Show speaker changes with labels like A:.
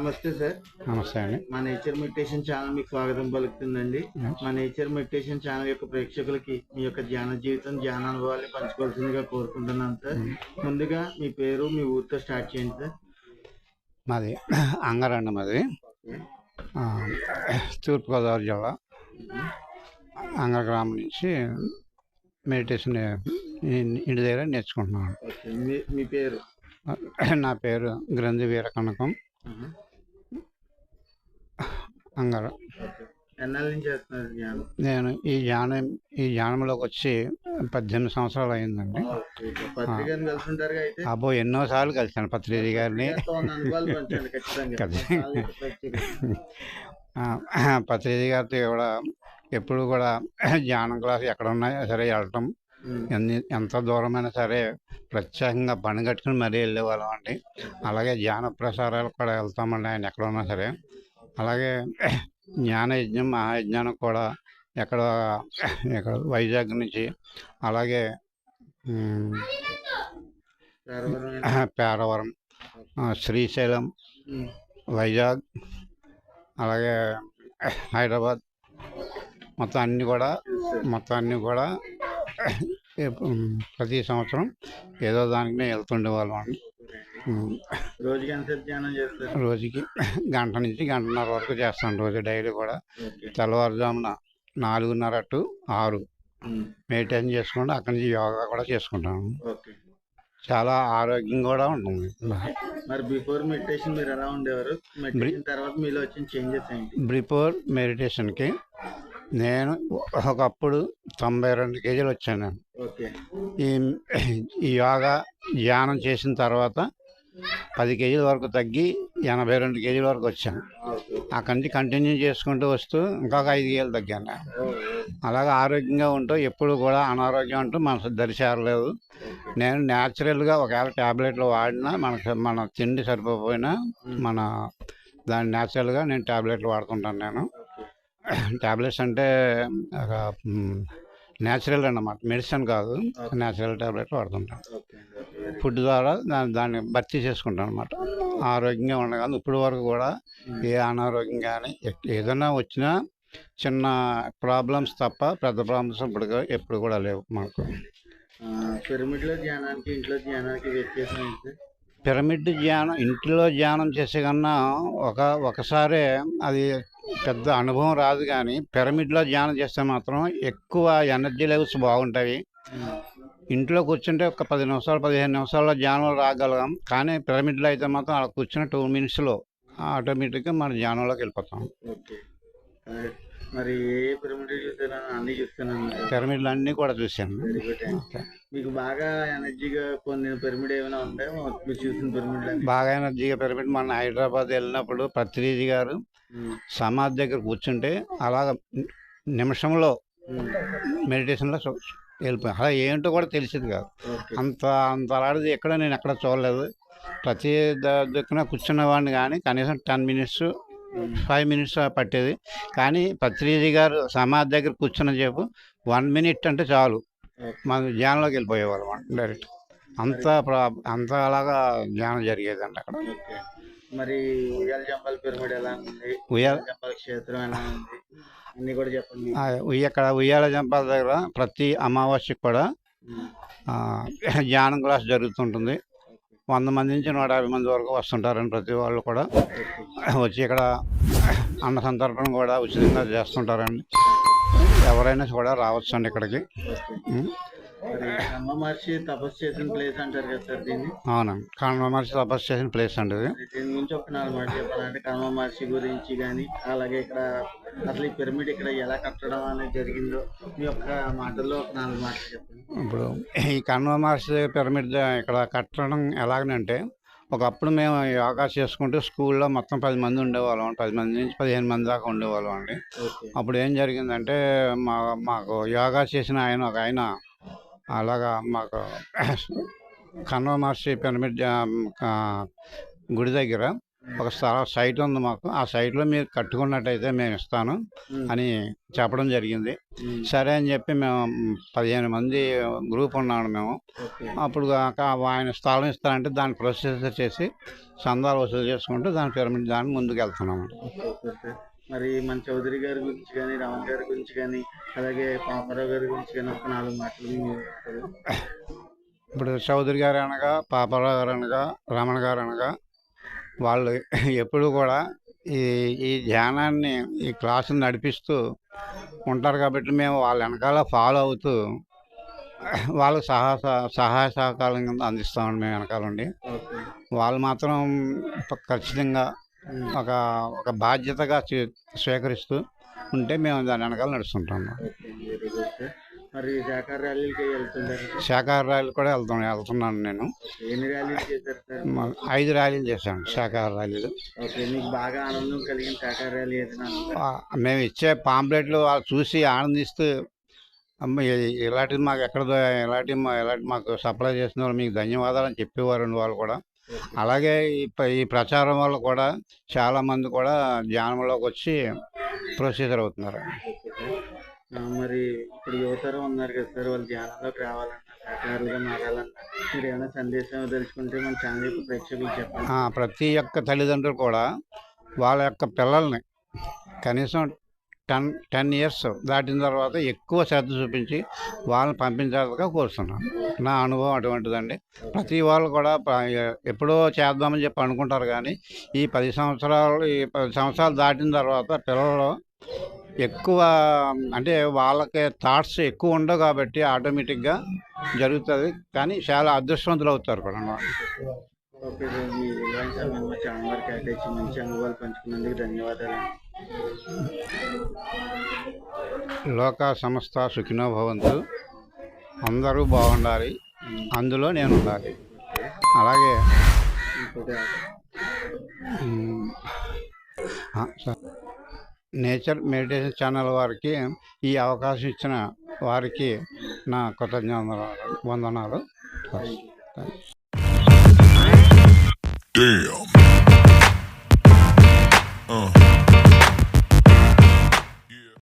A: నమస్తే సార్.
B: నమస్తే అండి.
A: మా నేచర్ మెడిటేషన్ ఛానల్ మీకు స్వాగతం పలుకుతుందండి. మా నేచర్ మెడిటేషన్ ఛానల్ యొక్క ప్రేక్షకులకి మీ యొక్క ధ్యాన జీవితం ధ్యాన అనుభవాన్ని పంచుకోవాల్సిందిగా కోరుకుంటున్నాను సార్. ముందుగా మీ పేరు మీ ఊరితో స్టార్ట్ చేయండి సార్.
B: మాది అంగారండి మాది. తూర్పుగోదావరి జిల్లా. అంగర గ్రామం నుంచి మెడిటేషన్ ఇంటి దగ్గర నేర్చుకుంటున్నాను.
A: మీ- మీ పేరు?
B: నా పేరు గ్రంథి వీర కనకం
A: ఆహా.
B: అంగర.
A: ఓకే ఎన్నాళ్ళ నుంచి చేస్తున్నారు ధ్యానం?
B: నేను ఈ ధ్యానం ఈ ధ్యానంలోకి వచ్చి పద్దెనిమిది సంవత్సరాలు అయిందండి.
A: అయితే?
B: అబ్బో ఎన్నోసార్లు కలిశాను పత్రిజీ గారిని. పత్రిజీ గారితో కూడా ఎప్పుడు కూడా ధ్యానం క్లాస్ ఎక్కడ ఉన్నాయో సరే వెళ్ళటం. ఎన్ని ఎంత దూరమైనా సరే ప్రత్యేకంగా పని కట్టుకుని మరీ వెళ్ళేవాళ్ళం అండి. అలాగే ధ్యాన ప్రసారాలకు కూడా వెళ్తామండి ఆయన ఎక్కడ ఉన్నా సరే. అలాగే జ్ఞాన యజ్ఞం మహాయజ్ఞానం కూడా ఎక్కడ ఇక్కడ వైజాగ్ నుంచి. అలాగే పేరవరం శ్రీశైలం. వైజాగ్ అలాగే హైదరాబాద్. మొత్తం అన్నీ కూడా మొత్తం అన్నీ కూడా ప్రతి సంవత్సరం ఏదో దానికి వెళ్తుండేవాళ్ళం అండి. ఉమ్,
A: రోజుకి ఎంతసేపు ధ్యానం చేస్తారు?
B: రోజుకి గంట నుంచి గంటన్నర వరకు చేస్తాను రోజు డైలీ కూడా. తెల్లవారుజామున నాలుగున్నర టు ఆరు.
A: ఉమ్.
B: మెడిటేషన్ చేసుకుంటూ అక్కడి నుంచి యోగా కూడా చేసుకుంటాను
A: ఓకే.
B: చాలా ఆరోగ్యం కూడా ఉంటుంది.
A: మరి బిఫోర్ మెడిటేషన్ మీరు ఎలా ఉండేవారు? మెడిటేషన్ తర్వాత మీలో వచ్చిన చేంజెస్ ఏంటి?
B: బిఫోర్ మెడిటేషన్కి నేను ఒకప్పుడు తొంభై రెండు కేజీలు వచ్చాను నేను. ఈ యోగా ధ్యానం చేసిన తర్వాత పది కేజీల వరకు తగ్గి ఎనభై రెండు కేజీల వరకు వచ్చాను అక్కడి నుంచి కంటిన్యూ చేసుకుంటూ వస్తూ ఇంకొక ఐదు కేజీలు తగ్గాను అలాగే ఆరోగ్యంగా ఉంటూ ఎప్పుడు కూడా అనారోగ్యం అంటూ మనసు దరిచేరలేదు. నేను న్యాచురల్గా ఒకవేళ ట్యాబ్లెట్లు వాడినా మనకు మన తిండి సరిపోయినా మన దాని న్యాచురల్గా నేను ట్యాబ్లెట్లు వాడుతుంటాను నేను. ట్యాబ్లెట్స్ అంటే ఒక న్యాచురల్ అన్నమాట. మెడిసిన్ కాదు. Natural tablet
A: okay. Very
B: food ద్వారా దాన్ని దాన్ని భర్తీ చేసుకుంటాను అనమాట ఆరోగ్యంగా ఉండగా ఇప్పుడు వరకు కూడా ఏ అనారోగ్యం కానీ ఏదైనా వచ్చినా చిన్న ప్రాబ్లమ్స్ తప్ప పెద్ద ప్రాబ్లమ్స్ ఇప్పుడు ఎప్పుడు కూడా లేవు మాకు
A: ఆ, పిరమిడ్లో ధ్యానానికి ఇంట్లో ధ్యానానికి వ్యత్యాసం ఏంటి?
B: పిరమిడ్ ధ్యానం ఇంట్లో ధ్యానం చేసే కన్నా ఒక ఒకసారే అది పెద్ద అనుభవం రాదు కానీ పిరమిడ్లో ధ్యానం చేస్తే మాత్రం ఎక్కువ ఎనర్జీ లెవెల్స్ బాగుంటాయి. ఇంట్లో కూర్చుంటే ఒక పది నిమిషాలు పదిహేను నిమిషాల్లో ధ్యానంలో రాగలం కానీ పిరమిడ్లో అయితే మాత్రం అలా కూర్చున్న టూ మినిట్స్లో ఆటోమేటిక్గా మన ధ్యానంలోకి వెళ్ళిపోతాం.
A: మరి ఏ పిరమిడ్ చూసారా అన్ని చూస్తున్నాను
B: పిరమిడ్లు అన్నీ కూడా చూశాను.
A: అండి మీకు బాగా ఎనర్జీగా పొందిన పిరమిడ్ ఏమైనా ఉందా? మీరు చూసిన పిరమిడ్
B: బాగా ఎనర్జీగా పిరమిడ్ మన హైదరాబాద్ వెళ్ళినప్పుడు పత్రిజీ గారు సమాధి దగ్గర కూర్చుంటే అలాగ నిమిషంలో మెడిటేషన్లో వెళ్ళిపోయాం అలా ఏంటో కూడా తెలిసింది కాదు. అంత అంత అలాంటిది ఎక్కడ నేను ఎక్కడ చూడలేదు. ప్రతి ద- దిక్కున కూర్చున్నవాడిని కానీ కనీసం టెన్ మినిట్స్ ఫైవ్ మినిట్స్ పట్టేది. కానీ పత్రిజీ గారు సమాధి దగ్గర కూర్చున్న చెప్పు వన్ మినిట్ అంటే చాలు. మన ధ్యానంలోకి వెళ్ళిపోయేవాళ్ళం డైరెక్ట్. అంత అంత అలాగా ధ్యానం జరిగేదండి అక్కడ.
A: మరి ఉయ్యాల జంపాల పిరమిడ్ ఎలా ఉంది?
B: ఉయ్యాల
A: జంపాల క్షేత్రం ఎలా ఉంది? అన్ని కూడా చెప్పండి.
B: అక్కడ ఉయ్యాల జంపాల దగ్గర ప్రతి అమావాస్యకి కూడా ధ్యానం క్లాస్ జరుగుతుంటుంది. వంద మంది నుంచి నూట యాభై మంది వరకు వస్తుంటారండి ప్రతి వాళ్ళు కూడా. వచ్చి ఇక్కడ అన్న సంతర్పణ కూడా ఉచితంగా చేస్తుంటారండి. ఎవరైనా కూడా రావచ్చు అండి ఇక్కడికి
A: బ్రహ్మ మహర్షి తపస్సు చేసిన ప్లేస్ అంటారు కదా సార్ దీన్ని?
B: అవునండి కర్మ మహర్షి తపస్సు చేసిన ప్లేస్ అండి
A: దీని గురించి ఒక నాలుగు మాట చెప్పాలంటే కర్మ మహర్షి గురించి కానీ అలాగే ఇక్కడ అసలు ఈ పిరమిడ్ ఇక్కడ ఎలా కట్టడం అనేది జరిగిందో మీ యొక్క మాటల్లో ఒక నాలుగు మాటలు చెప్పండి.
B: ఇప్పుడు ఈ కర్మ మహర్షి పిరమిడ్ ఇక్కడ కట్టడం ఎలాగనంటే ఒకప్పుడు మేము యోగా చేసుకుంటూ స్కూల్లో మొత్తం పది మంది ఉండేవాళ్ళం. పది మంది నుంచి పదిహేను మంది దాకా ఉండేవాళ్ళం అండి. అప్పుడు ఏం జరిగిందంటే మా మాకు యోగా చేసిన ఆయన ఒక ఆయన అలాగా మాకు కన్వ మహర్షి పిరమిడ్ గుడి దగ్గర ఒక స్థల సైట్ ఉంది మాకు. ఆ సైట్లో మీరు కట్టుకున్నట్టయితే మేము ఇస్తాను అని చెప్పడం జరిగింది. సరే అని చెప్పి మేము పదిహేను మంది గ్రూప్ ఉన్నాము మేము. అప్పుడు కాక ఆయన స్థలం ఇస్తారంటే దాన్ని ప్రొసెస్ చేసి చందాలు వసూలు చేసుకుంటూ దాని పిరమిడ్ దాన్ని ముందుకు వెళ్తున్నాము.
A: మరి మన చౌదరి గారి గురించి కానీ రామన్ గారి గురించి కానీ అలాగే పాపారావు గారి గురించి కానీ ఒక నాలుగు మాటలు.
B: ఇప్పుడు చౌదరి గారు అనగా పాపారావు గారు అనగా రమణ గారు అనగా వాళ్ళు ఎప్పుడు కూడా ఈ ఈ ధ్యానాన్ని ఈ క్లాసుని నడిపిస్తూ ఉంటారు కాబట్టి మేము వాళ్ళ వెనకాల ఫాలో అవుతూ వాళ్ళకి సహా సహాయ సహకారం కింద అందిస్తామండి మేము వెనకాల ఉండి
A: ఓకే.
B: వాళ్ళు మాత్రం ఖచ్చితంగా ఒక ఒక బాధ్యతగా స్వీ- స్వీకరిస్తూ ఉంటే మేము దాని వెనకాల నడుస్తుంటాము.
A: మరి శాఖ ర్యాలీలకి వెళ్తుంటారు?
B: శాఖాహార ర్యాలీలు కూడా వెళ్తాను వెళ్తున్నాను నేను.
A: ఎన్ని ర్యాలీలు చేశారు
B: ఐదు ర్యాలీలు చేశాను శాఖాహార ర్యాలీలు.
A: ఓకే మీకు బాగా ఆనందం కలిగిన శాఖ ర్యాలీ ఏదైనా
B: మేము ఇచ్చే పాంప్లెట్లు వాళ్ళు చూసి ఆనందిస్తూ ఇలాంటిది మాకు ఎక్కడ ఇలాంటి ఇలాంటి మాకు సప్లై చేసిన వాళ్ళు మీకు ధన్యవాదాలు అని చెప్పేవారండి వాళ్ళు కూడా. అలాగే ఈ ప్రచారం వల్ల కూడా చాలామంది కూడా ధ్యానంలోకి వచ్చి ప్రొసీజర్ అవుతున్నారు.
A: మరి ఇప్పుడు యువతరం ఉన్నారు కదా సార్ వాళ్ళు ధ్యానంలోకి రావాలన్నా మారాలన్నా మీరు ఏమైనా సందేశం తెలుసుకుంటే మన ఛానల్ చెప్పండి.
B: ఆ, ప్రతి ఒక్క తల్లిదండ్రులు కూడా వాళ్ళ యొక్క పిల్లల్ని కనీసం టెన్ టెన్ ఇయర్స్ దాటిన తర్వాత ఎక్కువ శ్రద్ధ చూపించి వాళ్ళని పంపించాలిగా కోరుతున్నాను. నా అనుభవం అటువంటిదండి. ప్రతి వాళ్ళు కూడా ఎప్పుడో చేద్దామని చెప్పి అనుకుంటారు కానీ ఈ పది సంవత్సరాలు ఈ పది సంవత్సరాలు దాటిన తర్వాత పిల్లలు ఎక్కువ అంటే వాళ్ళకి థాట్స్ ఎక్కువ ఉండవు కాబట్టి ఆటోమేటిక్గా జరుగుతుంది కానీ చాలా అదృష్టవంతులు అవుతారు కూడా
A: ఓకే మీ ఛానల్ మంచి అనుభవాలు పంచుకున్నందుకు ధన్యవాదాలు
B: లోక సంస్థ సుఖినో భవంతు. అందరూ బాగుండాలి. అందులో నేను ఉండాలి అలాగే నేచర్ మెడిటేషన్ ఛానల్ వారికి ఈ అవకాశం ఇచ్చిన వారికి నా కృతజ్ఞత వందనాలు.
C: Damn.